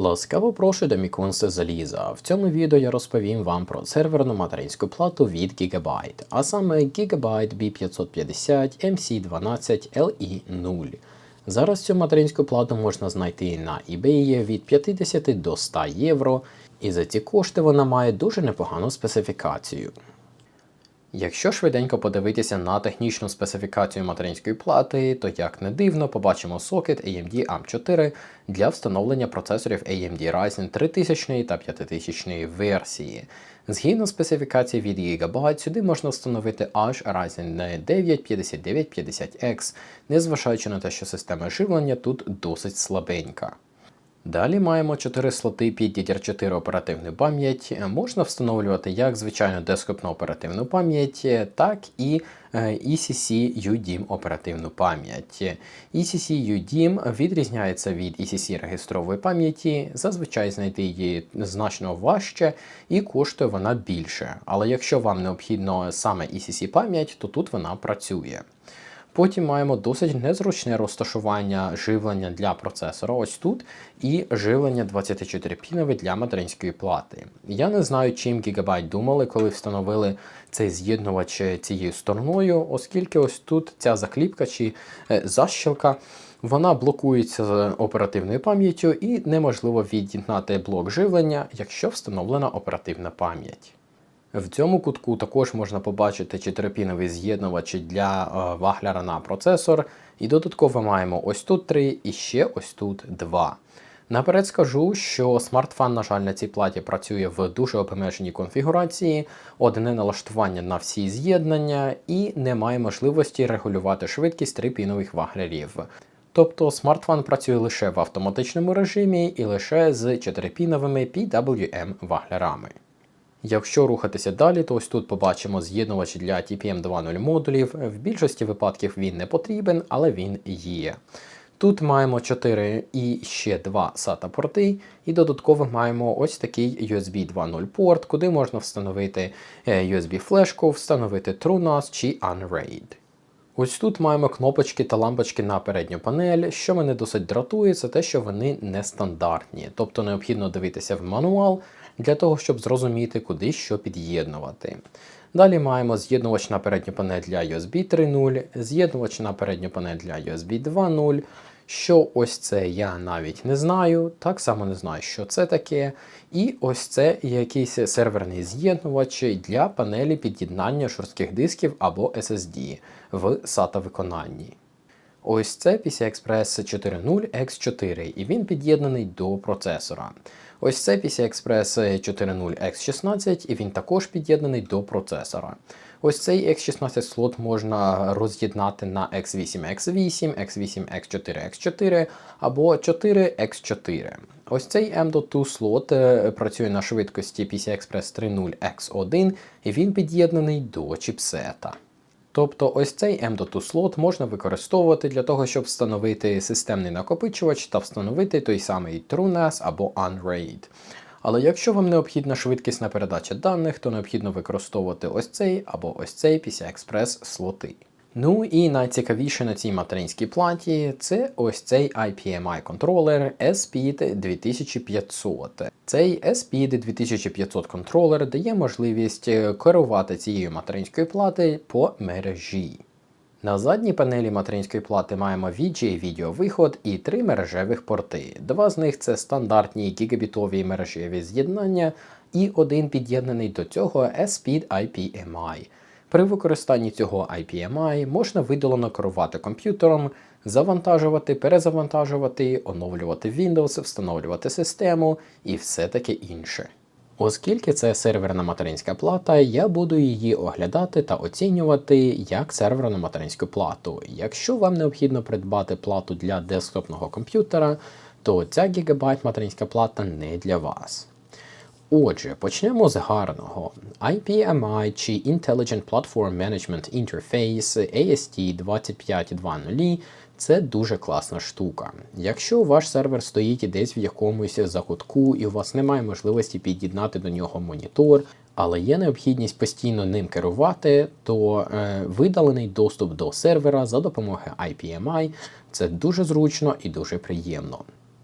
Ласкаво прошу до Мікунси Заліза. В цьому відео я розповім вам про серверну материнську плату від Gigabyte, а саме Gigabyte B550 MC12 LE0. Зараз цю материнську плату можна знайти на eBay від 50 до 100 євро, і за ці кошти вона має дуже непогану специфікацію. Якщо швиденько подивитися на технічну специфікацію материнської плати, то як не дивно, побачимо сокет AMD AM4 для встановлення процесорів AMD Ryzen 3000 та 5000 версії. Згідно специфікації від Gigabyte, сюди можна встановити аж Ryzen 9 5950X, незважаючи на те, що система живлення тут досить слабенька. Далі маємо 4 слоти під DDR4 оперативну пам'ять. Можна встановлювати як звичайну десктопну оперативну пам'ять, так і е, ECC UDIM оперативну пам'ять. ECC UDIM відрізняється від ECC регістрової пам'яті, зазвичай знайти її значно важче і коштує вона більше. Але якщо вам необхідно саме ECC пам'ять, то тут вона працює. Потім маємо досить незручне розташування живлення для процесора, ось тут, і живлення 24-пінове для материнської плати. Я не знаю, чим Gigabyte думали, коли встановили цей з'єднувач цією стороною, оскільки ось тут ця закліпка чи е, защілка. Вона блокується з оперативною пам'яттю і неможливо від'єднати блок живлення, якщо встановлена оперативна пам'ять. В цьому кутку також можна побачити 4-піновий з'єднувач для е, вагляра на процесор. І додатково маємо ось тут 3 і ще ось тут 2. Наперед скажу, що смартфон, на жаль, на цій платі працює в дуже обмеженій конфігурації, одне налаштування на всі з'єднання і немає можливості регулювати швидкість 3-пінових ваглярів. Тобто смартфон працює лише в автоматичному режимі і лише з 4-піновими PWM ваглярами. Якщо рухатися далі, то ось тут побачимо з'єднувач для TPM 2.0 модулів. В більшості випадків він не потрібен, але він є. Тут маємо 4 і ще 2 SATA порти, і додатково маємо ось такий USB 2.0 порт, куди можна встановити е, USB-флешку, встановити TrueNAS чи Unraid. Ось тут маємо кнопочки та лампочки на передню панель. Що мене досить дратує, це те, що вони нестандартні, тобто необхідно дивитися в мануал для того, щоб зрозуміти, куди що під'єднувати. Далі маємо з'єднувач на передню панель для USB 3.0, з'єднувач на передню панель для USB 2.0. Що ось це я навіть не знаю, так само не знаю, що це таке. І ось це якийсь серверний з'єднувач для панелі під'єднання шорстких дисків або SSD в SATA виконанні. Ось це PCI-Express 4.0 X4, і він під'єднаний до процесора. Ось це PCI-Express 4.0 X16, і він також під'єднаний до процесора. Ось цей X16 слот можна роз'єднати на X8, X8, X8, X4, X4 або 4 X4. Ось цей M.2 слот е, працює на швидкості PCI-Express 3.0 X1 і він під'єднаний до чіпсета. Тобто ось цей M.2 слот можна використовувати для того, щоб встановити системний накопичувач та встановити той самий TrueNAS або Unraid. Але якщо вам необхідна швидкісна передача даних, то необхідно використовувати ось цей або ось цей PCI-Express слоти. Ну і найцікавіше на цій материнській платі це ось цей IPMI контролер SPID 2500. Цей SPID 2500 контролер дає можливість е, керувати цією материнською платою по мережі. На задній панелі материнської плати маємо VGA відеовиход і три мережевих порти. Два з них це стандартні гігабітові мережеві з'єднання, і один під'єднаний до цього SPID IPMI. При використанні цього IPMI можна видалено керувати комп'ютером, завантажувати, перезавантажувати, оновлювати Windows, встановлювати систему і все таке інше. Оскільки це серверна материнська плата, я буду її оглядати та оцінювати як серверну материнську плату. Якщо вам необхідно придбати плату для десктопного комп'ютера, то ця Gigabyte материнська плата не для вас. Отже, почнемо з гарного. IPMI чи Intelligent Platform Management Interface AST 2520 це дуже класна штука. Якщо ваш сервер стоїть десь в якомусь закутку і у вас немає можливості під'єднати до нього монітор, але є необхідність постійно ним керувати, то е, видалений доступ до сервера за допомогою IPMI це дуже зручно і дуже приємно.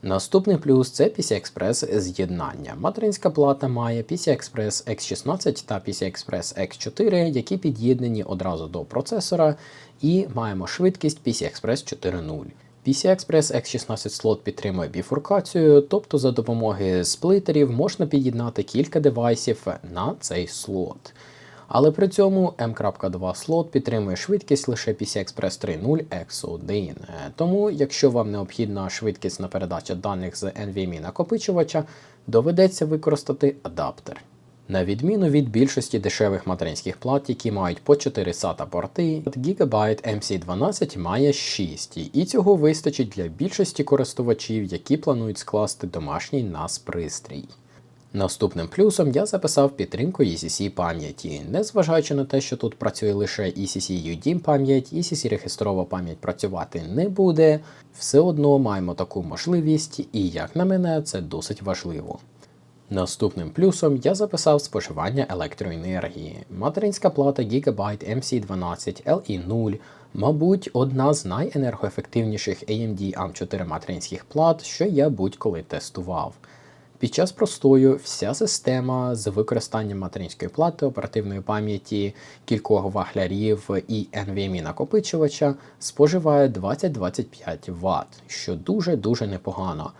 Наступний плюс це PCI-Express з'єднання. Материнська плата має PCI-Express X16 та PCI-Express X4, які під'єднані одразу до процесора, і маємо швидкість PCI-Express 4.0. PCI-Express X16 слот підтримує біфуркацію, тобто за допомогою сплитерів можна під'єднати кілька девайсів на цей слот. Але при цьому M.2 слот підтримує швидкість лише PCI-Express 3.0 X1. Тому, якщо вам необхідна швидкісна передача даних з NVMe накопичувача, доведеться використати адаптер. На відміну від більшості дешевих материнських плат, які мають по 4 SATA порти, Gigabyte MC12 має 6, і цього вистачить для більшості користувачів, які планують скласти домашній NAS пристрій. Наступним плюсом я записав підтримку ECC пам'яті. Незважаючи на те, що тут працює лише ECC UDIM пам'ять, ECC регістрова пам'ять працювати не буде, все одно маємо таку можливість, і як на мене, це досить важливо. Наступним плюсом я записав споживання електроенергії. Материнська плата Gigabyte MC12 LE0, мабуть, одна з найенергоефективніших AMD AM4 материнських плат, що я будь-коли тестував. Під час простою вся система з використанням материнської плати, оперативної пам'яті, кількох ваглярів і NVMe накопичувача споживає 20-25 Вт, що дуже-дуже непогано.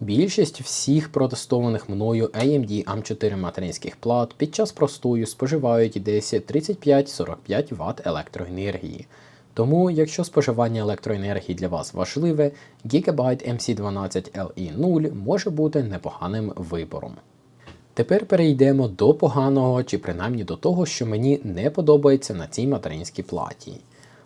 Більшість всіх протестованих мною AMD AM4 материнських плат під час простою споживають десь 35-45 Вт електроенергії. Тому, якщо споживання електроенергії для вас важливе, Gigabyte MC12 LE0 може бути непоганим вибором. Тепер перейдемо до поганого, чи принаймні до того, що мені не подобається на цій материнській платі.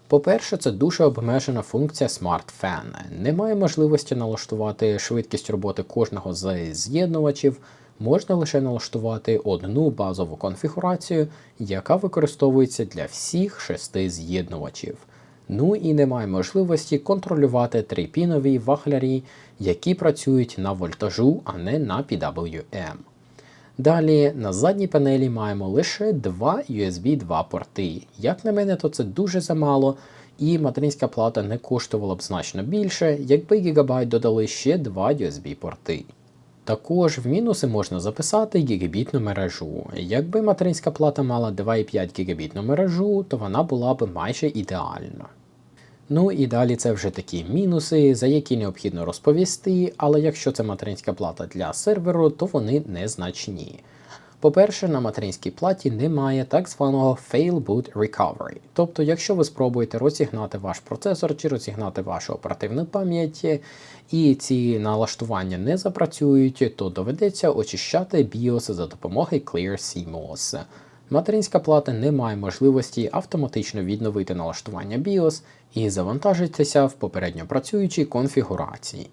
По-перше, це дуже обмежена функція Smart Fan. Немає можливості налаштувати швидкість роботи кожного з з'єднувачів, можна лише налаштувати одну базову конфігурацію, яка використовується для всіх шести з'єднувачів. Ну і немає можливості контролювати трипінові вахлярі, які працюють на вольтажу, а не на PWM. Далі на задній панелі маємо лише два USB 2 порти. Як на мене, то це дуже замало, і материнська плата не коштувала б значно більше, якби Gigabyte додали ще два USB порти. Також в мінуси можна записати гігабітну мережу. Якби материнська плата мала 2,5 гігабітну мережу, то вона була б майже ідеальна. Ну і далі це вже такі мінуси, за які необхідно розповісти, але якщо це материнська плата для серверу, то вони незначні. По-перше, на материнській платі немає так званого Fail Boot Recovery. Тобто, якщо ви спробуєте розігнати ваш процесор чи розігнати вашу оперативну пам'ять, і ці налаштування не запрацюють, то доведеться очищати BIOS за допомогою ClearCMOS. Материнська плата не має можливості автоматично відновити налаштування BIOS і завантажитися в попередньо працюючій конфігурації.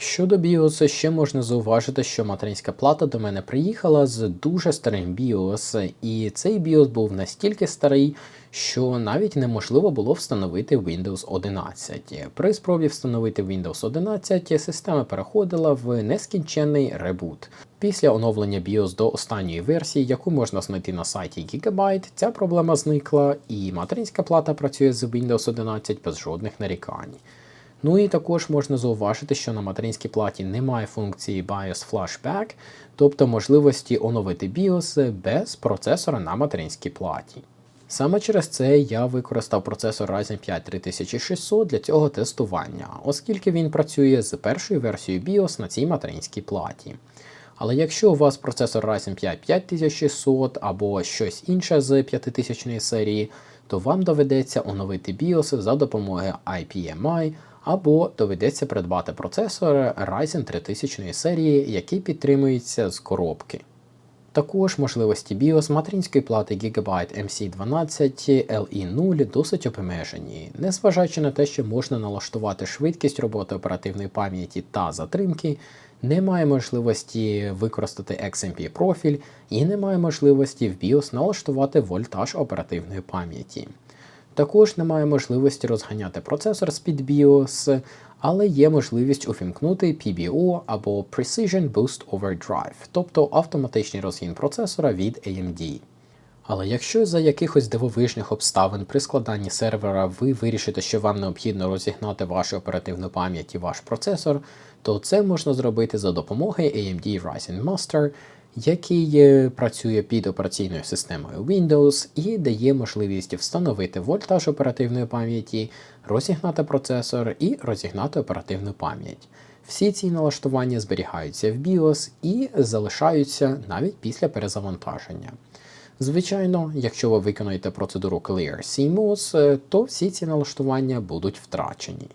Щодо BIOS, ще можна зауважити, що материнська плата до мене приїхала з дуже старим BIOS, і цей BIOS був настільки старий, що навіть неможливо було встановити Windows 11. При спробі встановити Windows 11 система переходила в нескінченний ребут. Після оновлення BIOS до останньої версії, яку можна знайти на сайті Gigabyte, ця проблема зникла, і материнська плата працює з Windows 11 без жодних нарікань. Ну і також можна зауважити, що на материнській платі немає функції BIOS Flashback, тобто можливості оновити BIOS без процесора на материнській платі. Саме через це я використав процесор Ryzen 5 3600 для цього тестування, оскільки він працює з першою версією BIOS на цій материнській платі. Але якщо у вас процесор Ryzen 5 5600 або щось інше з 5000 серії, то вам доведеться оновити BIOS за допомогою IPMI або доведеться придбати процесор Ryzen 3000 серії, який підтримується з коробки. Також можливості BIOS материнської плати Gigabyte MC12 LE0 досить обмежені, незважаючи на те, що можна налаштувати швидкість роботи оперативної пам'яті та затримки, немає можливості використати XMP профіль і немає можливості в BIOS налаштувати вольтаж оперативної пам'яті. Також немає можливості розганяти процесор з-під BIOS, але є можливість увімкнути PBO або Precision Boost Overdrive, тобто автоматичний розгін процесора від AMD. Але якщо за якихось дивовижних обставин при складанні сервера ви вирішите, що вам необхідно розігнати вашу оперативну пам'ять і ваш процесор, то це можна зробити за допомогою AMD Ryzen Master, який е, працює під операційною системою Windows і дає можливість встановити вольтаж оперативної пам'яті, розігнати процесор і розігнати оперативну пам'ять. Всі ці налаштування зберігаються в BIOS і залишаються навіть після перезавантаження. Звичайно, якщо ви виконаєте процедуру Clear CMOS, е, то всі ці налаштування будуть втрачені.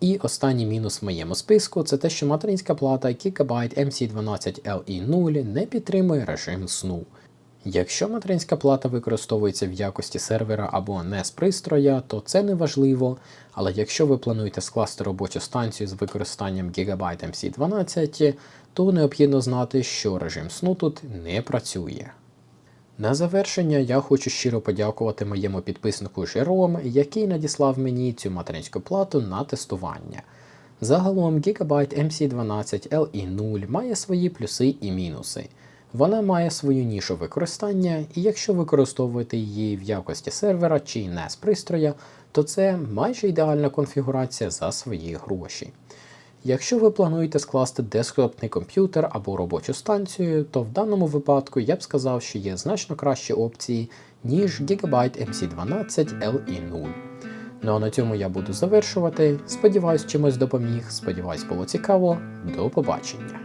І останній мінус в моєму списку це те, що материнська плата Gigabyte MC12LE0 не підтримує режим сну. Якщо материнська плата використовується в якості сервера або NES пристроя, то це не важливо, але якщо ви плануєте скласти робочу станцію з використанням Gigabyte MC12, то необхідно знати, що режим сну тут не працює. На завершення я хочу щиро подякувати моєму підписнику Жером, який надіслав мені цю материнську плату на тестування. Загалом Gigabyte MC12 LE0 має свої плюси і мінуси. Вона має свою нішу використання, і якщо використовувати її в якості сервера чи NES пристроя, то це майже ідеальна конфігурація за свої гроші. Якщо ви плануєте скласти десктопний комп'ютер або робочу станцію, то в даному випадку я б сказав, що є значно кращі опції, ніж Gigabyte MC12 LE0. Ну а на цьому я буду завершувати. Сподіваюсь, чимось допоміг. Сподіваюсь, було цікаво. До побачення.